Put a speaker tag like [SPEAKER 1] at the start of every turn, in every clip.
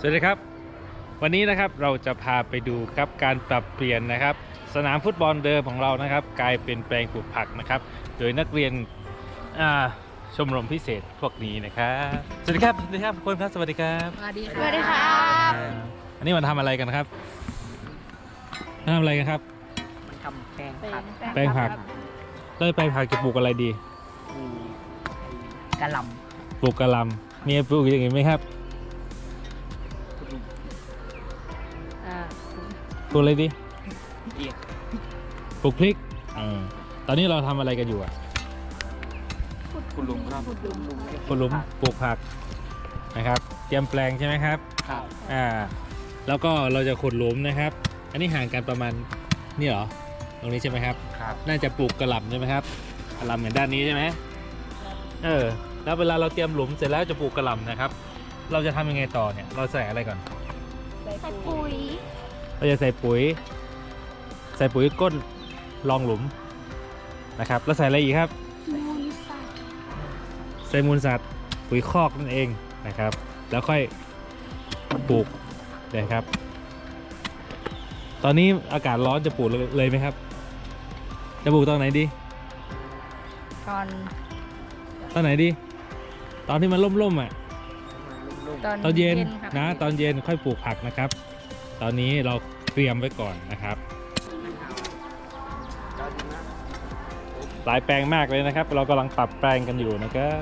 [SPEAKER 1] สวัสดีครับ วันนี้นะครับเราจะพาไปดูครับการปรับเปลี่ยนนะครับ สนามฟุตบอลเดิมของเรานะครับ กลายเป็นแปลงปลูกผักนะครับ โดยนักเรียนอ่าชมรมพิเศษพวกนี้นะครับสวัสดีครับสวัสดีครับทุกคนครับสวัสดีครับ
[SPEAKER 2] สวัสดี
[SPEAKER 3] สวัสดีครับ
[SPEAKER 1] อ่าอันนี้มันทำอะไรกันครับทำอะไรกันครับ
[SPEAKER 2] มันทำแปลงผัก
[SPEAKER 1] แปลงผักแล้วแปลงผักจะปลูกอะไรดี
[SPEAKER 2] มีไอ้กะหล่
[SPEAKER 1] ปลูกกะหล่ำมีปลูกอย่างอื่นไหมครับ ปลูกอะไรดี
[SPEAKER 2] เอียด
[SPEAKER 1] ปลูกพริกอืมตอนนี้เราทำอะไรกันอยู่อะ
[SPEAKER 2] คุณลุงครับ
[SPEAKER 3] ขุดหลุม
[SPEAKER 1] ปลูกหลุมปลูกผักนะครับ เตรียมแปลงใช่ไหมครับ
[SPEAKER 2] ครับ
[SPEAKER 1] อ่า แล้วก็เราจะขุดหลุมนะครับ อันนี้ห่างกันประมาณนี่เหรอ ตรงนี้ใช่ไหมครับ
[SPEAKER 2] ครับ
[SPEAKER 1] น่าจะปลูกกระหล่ำใช่ไหมครับกระหล่ำเหมือนด้านนี้ใช่ไหมเออ แล้วเวลาเราเตรียมหลุมเสร็จแล้วจะปลูกกระหล่ำนะครับ เราจะทำยังไงต่อเนี่ย เราใส่อะไรก่อน
[SPEAKER 3] ใส่ปุ๋ย
[SPEAKER 1] เราจะใส่ปุ๋ย ใส่ปุ๋ยก้นรองหลุมนะครับ แล้วใส่อะไรอีกครับ
[SPEAKER 3] มูลสัตว์
[SPEAKER 1] ใส่มูลสัตว์ปุ๋ยคอกนั่นเองนะครับ แล้วค่อยปลูกนะครับ ตอนนี้อากาศร้อนจะปลูกเลยเลยไหมครับ จะปลูกตอนไหนดี
[SPEAKER 2] ตอน
[SPEAKER 1] ตอนไหนดี ตอนที่มันร่มๆอะ
[SPEAKER 2] ตอน
[SPEAKER 1] ตอนเย็น
[SPEAKER 2] ครับ
[SPEAKER 1] นะ ตอนเย็นค่อยปลูกผักนะครับ ตอนนี้เราเตรียมไว้ก่อนนะครับ หลายแปลงมากเลยนะครับ เรากำลังปรับแปลงกันอยู่นะครับ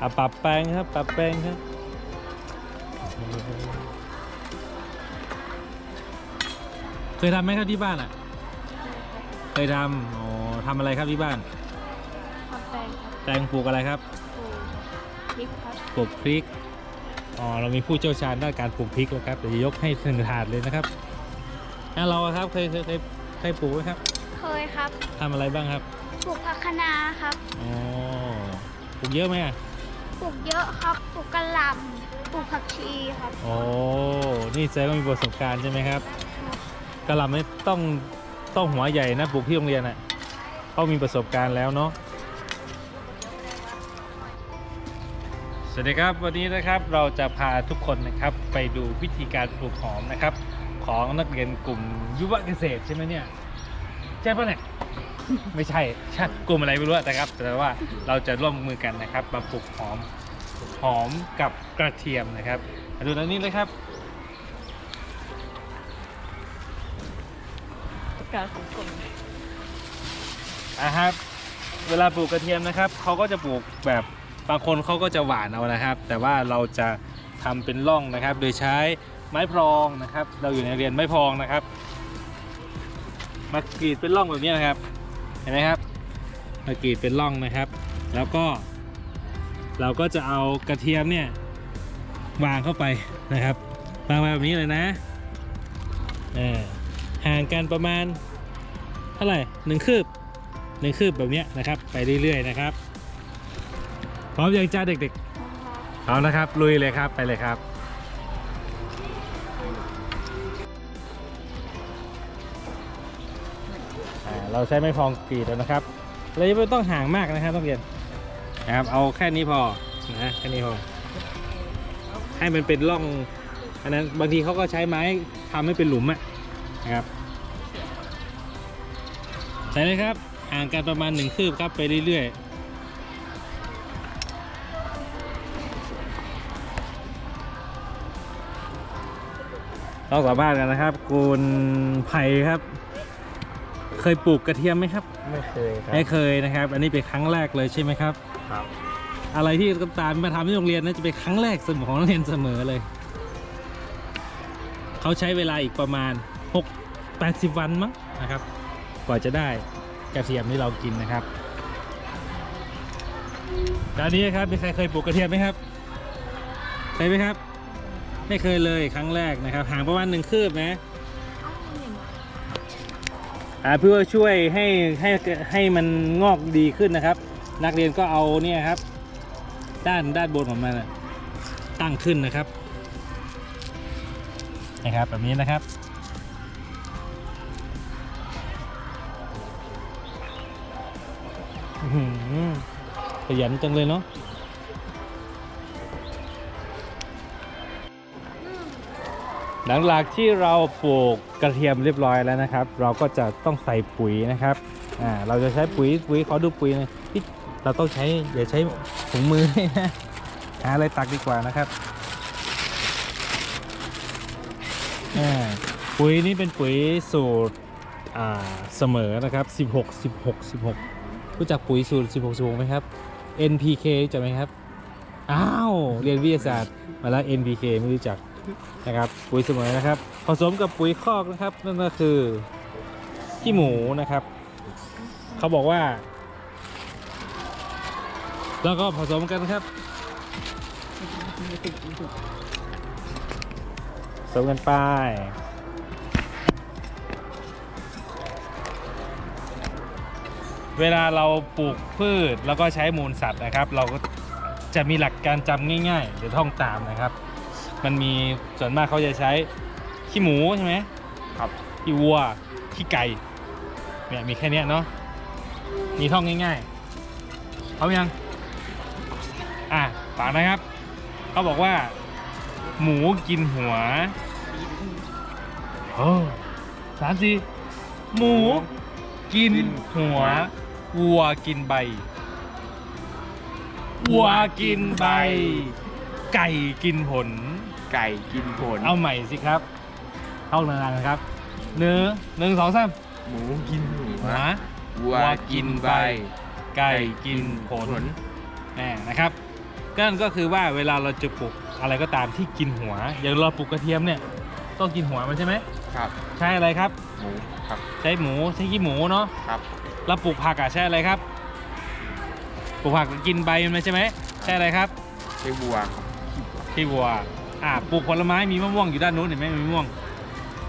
[SPEAKER 1] อะปรับแปลงครับ ปรับแปลงครับเคยทำไหมครับที่บ้านอะ เคยทำอ๋อทำอะไรครับที่บ้าน
[SPEAKER 3] ทำแปลงครับ
[SPEAKER 1] แปลงปลูกอะไรครับ
[SPEAKER 3] ปลูกพริกครับ
[SPEAKER 1] ปลูกพริก อ๋อเรามีผู้เชี่ยวชาญด้านการปลูกพริกแล้วครับเดี๋ยวจะยกให้ถึงถาดเลยนะครับอะเราอะครับเคยเคยเคยเคยปลูกไหมครับ
[SPEAKER 3] เคยครับ
[SPEAKER 1] ทำอะไรบ้างครับ
[SPEAKER 3] ปลูกผักคะน้าครับ
[SPEAKER 1] อ๋อปลูกเยอะไหมอะ
[SPEAKER 3] ปลูกเยอะครับปลูกกระหล่ำปลูกผักชีครับ
[SPEAKER 1] โอ้นี่แสดงว่ามีประสบการณ์ใช่ไหมครับกระหล่ำไม่ต้องต้องหัวใหญ่นะปลูกที่โรงเรียนอะเขามีประสบการณ์แล้วเนาะ สวัสดีครับวันนี้นะครับเราจะพาทุกคนนะครับไปดูวิธีการปลูกหอมนะครับ ของนักเรียนกลุ่มยุวเกษตรใช่ไหมเนี่ยใช่ปะเนี่ยไม่ใช่ใช่กลุ่มอะไรไม่รู้อะนะครับ แต่ว่าเราจะร่วมมือกันนะครับมาปลูกหอมหอมกับกระเทียมนะครับมาดูตรงนี้เลยครับ
[SPEAKER 2] การของกลม
[SPEAKER 1] นะครับ เวลาปลูกกระเทียมนะครับเขาก็จะปลูกแบบ บางคนเขาก็จะหวานเอานะครับ แต่ว่าเราจะทำเป็นร่องนะครับ โดยใช้ไม้พรองนะครับ เราอยู่ในเรียนไม้พรองนะครับ มากรีดเป็นร่องแบบนี้นะครับ เห็นไหมครับ มากรีดเป็นร่องนะครับ แล้วก็ เราก็จะเอากระเทียมเนี่ยวางเข้าไปนะครับวางไปแบบนี้เลยนะห่างกันประมาณเท่าไหร่หนึ่งคืบหนึ่งคืบแบบนี้นะครับ ไปเรื่อยๆนะครับ พร้อมยังจ้าเด็กๆพร้อมนะครับ ลุยเลยครับไปเลยครับ เราใช้ไม้พองกรีดแล้วนะครับเราไม่ต้องห่างมากนะครับต้องเรียนนะครับ เอาแค่นี้พอนะแค่นี้พอให้มันเป็นร่องอันนั้นบางทีเขาก็ใช้ไม้ทำให้เป็นหลุมอะนะครับใส่เลยครับห่างกันประมาณหนึ่งคืบครับไปเรื่อยๆ ต้องสัมภาษณ์กันนะครับ คุณไผ่ครับ เคยปลูกกระเทียมไหมครับ
[SPEAKER 2] ไม่เคยครับ
[SPEAKER 1] ไม่เคยนะครับ อันนี้เป็นครั้งแรกเลยใช่ไหมครับ
[SPEAKER 2] ครับ
[SPEAKER 1] อะไรที่ตามมาทำที่โรงเรียนน่าจะเป็นครั้งแรกเสมอของนักเรียนเสมอเลย เขาใช้เวลาอีกประมาณ 6 80 วันมั้งนะครับ กว่าจะได้กระเทียมที่เรากินนะครับด้านนี้ครับมีใครเคยปลูกกระเทียมไหมครับเคยไหมครับ ไม่เคยเลยครั้งแรกนะครับห่างประมาณหนึ่งคืบนะอ่าเพื่อช่วยให้ให้ให้มันงอกดีขึ้นนะครับ นักเรียนก็เอาเนี่ยครับ ด้านด้านบนของมันน่ะตั้งขึ้นนะครับนะครับแบบนี้นะครับอื้อหือขยันจังเลยเนาะ หลังจากที่เราปลูกกระเทียมเรียบร้อยแล้วนะครับ เราก็จะต้องใส่ปุ๋ยนะครับอ่าเราจะใช้ปุ๋ยปุ๋ยขอดูปุ๋ยหน่อยที่เราต้องใช้อย่าใช้ถุงมือนะหาอะไรตักดีกว่านะครับอ่าปุ๋ยนี้เป็นปุ๋ยสูตรอ่าเสมอนะครับ 16 16 16 รู้จักปุ๋ยสูตร 16 16ไหมครับ NPK รู้จักไหมครับ อ้าว เรียนวิทยาศาสตร์มาแล้ว NPK ไม่รู้จัก นะครับ ปุ๋ยเสมอนะครับ ผสมกับปุ๋ยคอกนะครับ นั่นก็คือขี้หมูนะครับ เขาบอกว่า แล้วก็ผสมกันครับผสมกันไปเวลาเราปลูกพืชแล้วก็ใช้มูลสัตว์นะครับ เราก็จะมีหลักการจำง่ายๆเดี๋ยวท่องตามนะครับ มันมีส่วนมากเขาจะใช้ขี้หมูใช่ไหม
[SPEAKER 2] ครับ
[SPEAKER 1] ขี้วัวขี้ไก่เนี่ยมีแค่เนี้ยเนาะมีท่องง่ายๆเขายังอะฟังนะครับเขาบอกว่า หมูกินหัวโอ้สามสี่หมูกินหัว วัวกินใบ วัวกินใบ ไก่กินผล
[SPEAKER 2] ไก่กินผล
[SPEAKER 1] เอาใหม่สิครับท่องนานๆนะครับหนึ่งหนึ่งสองสาม
[SPEAKER 2] หมูกินหัว
[SPEAKER 1] หัว
[SPEAKER 2] วัวกินใบ
[SPEAKER 1] ไก่กินผลแหมนะครับก็นั่นก็คือว่าเวลาเราจะปลูกอะไรก็ตามที่กินหัว อย่างเราปลูกกระเทียมเนี่ยต้องกินหัวมันใช่ไหม
[SPEAKER 2] ครับ
[SPEAKER 1] ใช่อะไรครับ
[SPEAKER 2] หมูครับ
[SPEAKER 1] ใช้หมูใช้ขี้หมูเนาะ
[SPEAKER 2] ครับ
[SPEAKER 1] เราปลูกผักอะใช่อะไรครับปลูกผักกินใบมันใช่ไหมใช่อะไรครับ
[SPEAKER 2] ใช้วัวครับ
[SPEAKER 1] ขี้วัว อ่าปลูกผลไม้มีมะม่วงอยู่ด้านนู้นเห็นไหมมีมะม่วง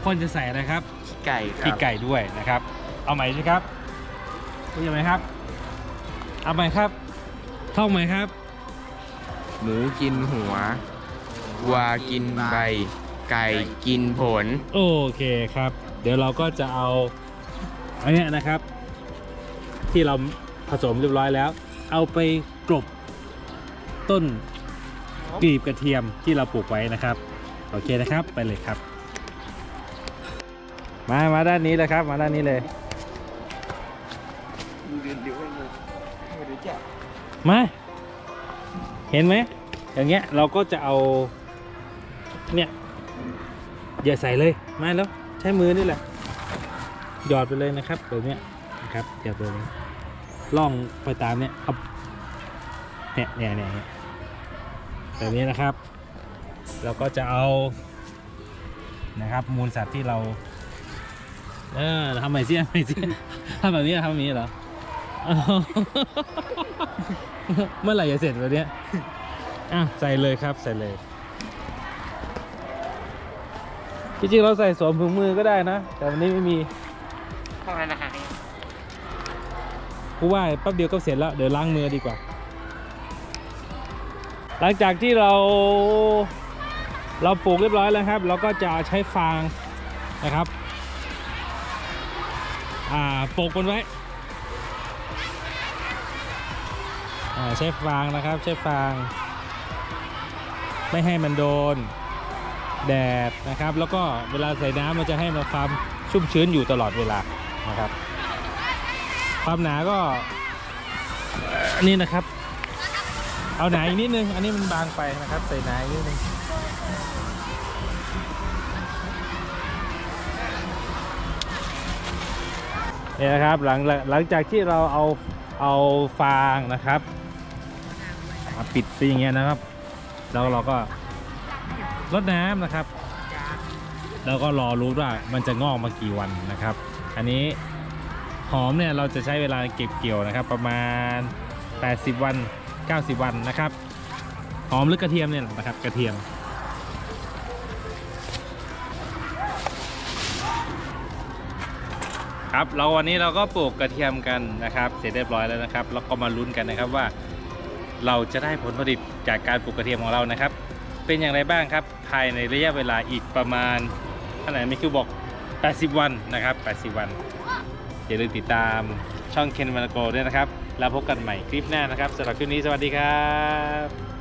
[SPEAKER 1] คนจะใส่อะไรครับ
[SPEAKER 2] ขี้ไก่ครับ
[SPEAKER 1] ขี้ไก่ด้วยนะครับ เอาใหม่สิครับรู้ยังไหมครับ เอาใหม่ครับท่องใหม่ครับ
[SPEAKER 2] หมูกินหัววัวกินใบ ไก่กินผล
[SPEAKER 1] โอเคครับ เดี๋ยวเราก็จะเอาอันเนี้ยนะครับ ที่เราผสมเรียบร้อยแล้ว เอาไปกลบต้น กลีบกระเทียมที่เราปลูกไว้นะครับ โอเคนะครับไปเลยครับ มามาด้านนี้เลยครับมาด้านนี้เลยมาเห็นไหมอย่างเงี้ยเราก็จะเอาเนี่ยอย่าใส่เลยมาแล้วใช้มือนี่แหละหยอดไปเลยนะครับแบบเนี้ยนะครับหยอดไปเลยล่องไปตามเนี้ยเอาเนี่ยเนี่ยเนี่ยเนี่ย แบบนี้นะครับ เราก็จะเอานะครับมูลสัตว์ที่เรา เออทำใหม่สิทำใหม่สิทำแบบนี้ทำแบบนี้เหรออ้าวเมื่อไหร่จะเสร็จวันเนี้ยอะใส่เลยครับใส่เลยจริงๆเราใส่สวมถุงมือก็ได้นะ แต่วันนี้ไม่มี
[SPEAKER 2] เท่านั้นนะฮะ
[SPEAKER 1] กูว่าแป๊บเดียวก็เสร็จแล้ว เดี๋ยวล้างมือดีกว่า หลังจากที่เราเราปลูกเรียบร้อยแล้วครับ เราก็จะใช้ฟางนะครับอ่าโปกมันไว้ใช้ฟางนะครับใช้ฟาง ไม่ให้มันโดนแดดนะครับ แล้วก็เวลาใส่น้ำมันจะให้มันความชุ่มชื้นอยู่ตลอดเวลานะครับ ความหนาก็นนี้นะครับ เอาหนาอีกนิดนึง อันนี้มันบางไปนะครับใส่หนาอีกนิดนึงนี่นะครับหลังหลังจากที่เราเอาเอาฟางนะครับมาปิดไปอย่างเงี้ยนะครับ แล้วเราก็รดน้ำนะครับ แล้วก็รอรู้ว่ามันจะงอกมากี่วันนะครับ อันนี้หอมเนี่ยเราจะใช้เวลาเก็บเกี่ยวนะครับ ประมาณ 80 วัน 90 วันนะครับหอมหรือกระเทียมเนี่ยนะครับกระเทียม ครับเราวันนี้เราก็ปลูกกระเทียมกันนะครับ เสร็จเรียบร้อยแล้วนะครับ แล้วก็มาลุ้นกันนะครับว่า เราจะได้ผลผลิตจากการปลูกกระเทียมของเรานะครับ เป็นอย่างไรบ้างครับ ภายในระยะเวลาอีกประมาณเท่าไหร่ไม่คือบอก 80 วันนะครับ 80 วันอย่าลืมติดตาม ช่องเคนมาโกด้วยนะครับ แล้วพบกันใหม่คลิปหน้านะครับสำหรับคลิปนี้สวัสดีครับ